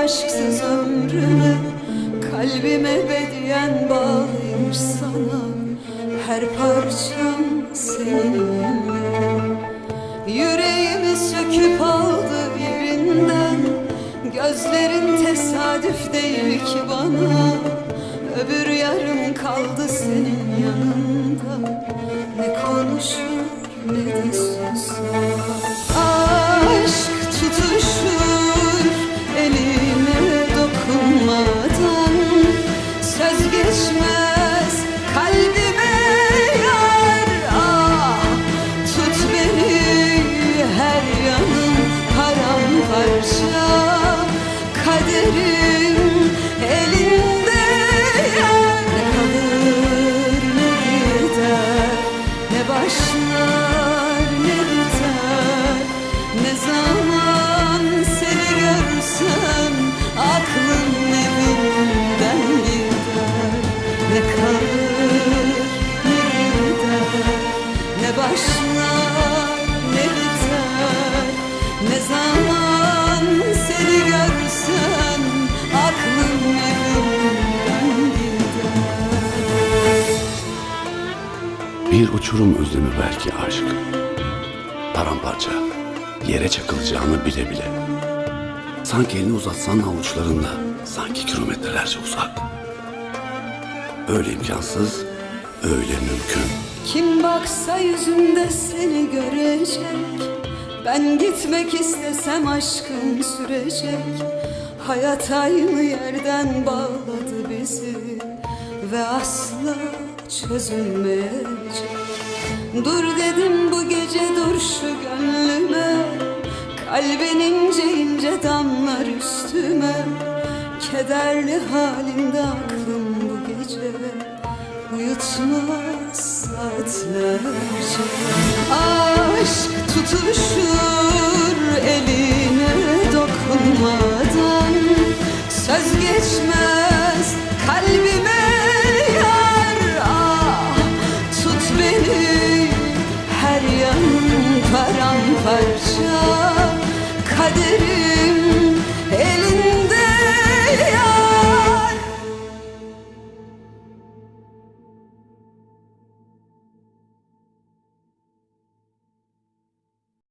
aşksız ömrümü Kalbime ebediyen bağlıymış sana. Her parçam seninle. Yüreğimi söküp aldı yerinden Gözlerin tesadüf değil ki bana. Öbür yarım kaldı senin yanında. Ne konuşur Ne kalır ne gider Ne başlar ne biter. Ne zaman seni görsem Aklım evimden gider. Ne kalır ne gider Ne başlar Bir uçurum özlemi belki aşk. Paramparça, yere çakılacağını bile bile. Sanki elini uzatsan avuçlarında, sanki kilometrelerce uzak. Öyle imkansız, öyle mümkün. Kim baksa yüzünde seni görecek Ben gitmek istesem aşkım sürecek Hayat aynı yerden bağladı bizi Ve asla çözülmeyecek Dur dedim bu gece dur şu gönlüme. Kalbin ince ince damlar üstüme. Kederli halinde aklım bu gece. Uyutmaz saatlerce. Aşk tutuşur eline dokunmadan. Söz geçmez paramparça Kaderim